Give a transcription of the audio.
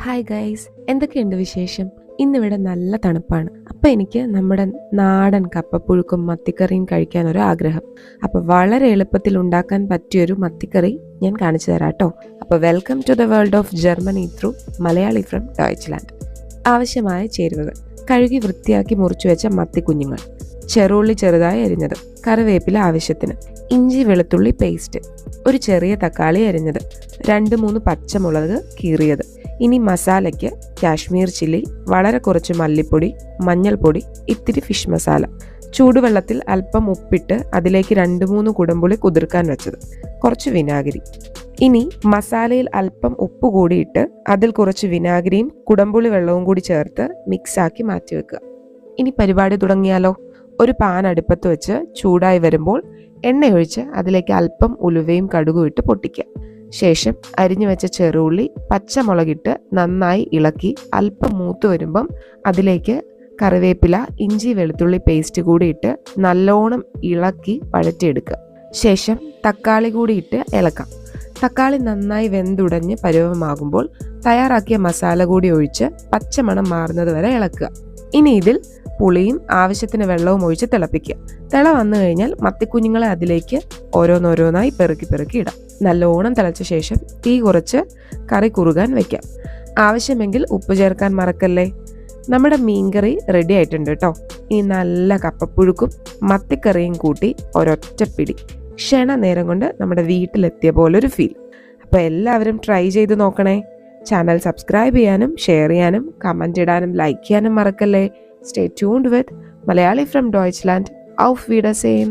Hi guys എന്തൊക്കെയുണ്ട് വിശേഷം? ഇന്നിവിടെ നല്ല തണുപ്പാണ്. അപ്പം എനിക്ക് നമ്മുടെ നാടൻ കപ്പപ്പുഴുക്കും മത്തിക്കറിയും കഴിക്കാൻ ഒരു ആഗ്രഹം. അപ്പോൾ വളരെ എളുപ്പത്തിൽ ഉണ്ടാക്കാൻ പറ്റിയൊരു മത്തിക്കറി ഞാൻ കാണിച്ചു തരാം കേട്ടോ അപ്പോൾ welcome to the world of Germany through Malayali from Deutschland ആവശ്യമായ ചേരുവകൾ. കഴുകി വൃത്തിയാക്കി മുറിച്ചു വെച്ച മത്തി കുഞ്ഞുങ്ങൾ. ചെറുള്ളി ചെറുതായി അരിഞ്ഞത്. കറിവേപ്പില ആവശ്യത്തിന്. ഇഞ്ചി വെളുത്തുള്ളി പേസ്റ്റ് ഒരു ചെറിയ തക്കാളി അരിഞ്ഞത്. രണ്ട് മൂന്ന് പച്ചമുളക് കീറിയത്. ഇനി മസാലയ്ക്ക് കാശ്മീർ ചില്ലി വളരെ കുറച്ച് മല്ലിപ്പൊടി മഞ്ഞൾപ്പൊടി ഇത്തിരി ഫിഷ് മസാല. ചൂടുവെള്ളത്തിൽ അല്പം ഉപ്പിട്ട് അതിലേക്ക് രണ്ട് മൂന്ന് കുടമ്പുളി കുതിർക്കാൻ വെച്ചത്. കുറച്ച് വിനാഗിരി. ഇനി മസാലയിൽ അല്പം ഉപ്പ് കൂടിയിട്ട് അതിൽ കുറച്ച് വിനാഗിരിയും കുടമ്പുളി വെള്ളവും കൂടി ചേർത്ത് മിക്സാക്കി മാറ്റി വെക്കുക. ഇനി പരിപാടി തുടങ്ങിയാലോ? ഒരു പാൻ അടുപ്പത്ത് വെച്ച് ചൂടായി വരുമ്പോൾ എണ്ണയൊഴിച്ച് അതിലേക്ക് അല്പം ഉലുവയും കടുകും ഇട്ട് പൊട്ടിക്കുക. ശേഷം അരിഞ്ഞു വെച്ച ചെറുള്ളി പച്ചമുളകിട്ട് നന്നായി ഇളക്കി അല്പം മൂത്ത് വരുമ്പം അതിലേക്ക് കറിവേപ്പില ഇഞ്ചി വെളുത്തുള്ളി പേസ്റ്റ് കൂടി ഇട്ട് നല്ലോണം ഇളക്കി വഴറ്റിയെടുക്കുക. ശേഷം തക്കാളി കൂടി ഇട്ട് ഇളക്കാം. തക്കാളി നന്നായി വെന്തുടഞ്ഞ് പരുവമാകുമ്പോൾ തയ്യാറാക്കിയ മസാല കൂടി ഒഴിച്ച് പച്ചമണം മാറുന്നത് വരെ ഇളക്കുക. ഇനി ഇതിൽ പുളിയും ആവശ്യത്തിന് വെള്ളവും ഒഴിച്ച് തിളപ്പിക്കുക. തിള വന്നു കഴിഞ്ഞാൽ മത്തിക്കുഞ്ഞുങ്ങളെ അതിലേക്ക് ഓരോന്നോരോന്നായി പെറുക്കി പെറുക്കി ഇടാം. നല്ലോണം തിളച്ച ശേഷം തീ കുറച്ച് കറി കുറുകാൻ വെക്കാം. ആവശ്യമെങ്കിൽ ഉപ്പ് ചേർക്കാൻ മറക്കല്ലേ? നമ്മുടെ മീൻകറി റെഡി ആയിട്ടുണ്ട് കേട്ടോ. ഈ നല്ല കപ്പപ്പുഴുക്കും മത്തിക്കറിയും കൂട്ടി ഒരൊറ്റ പിടി. ക്ഷണ നേരം കൊണ്ട് നമ്മുടെ വീട്ടിലെത്തിയ പോലൊരു ഫീൽ അപ്പോൾ എല്ലാവരും ട്രൈ ചെയ്ത് നോക്കണേ. ചാനൽ സബ്സ്ക്രൈബ് ചെയ്യാനും ഷെയർ ചെയ്യാനും കമന്റ് ഇടാനും ലൈക്ക് ചെയ്യാനും മറക്കല്ലേ? Stay tuned with Malayali from Deutschland ഔഫ് വീഡ സെയിം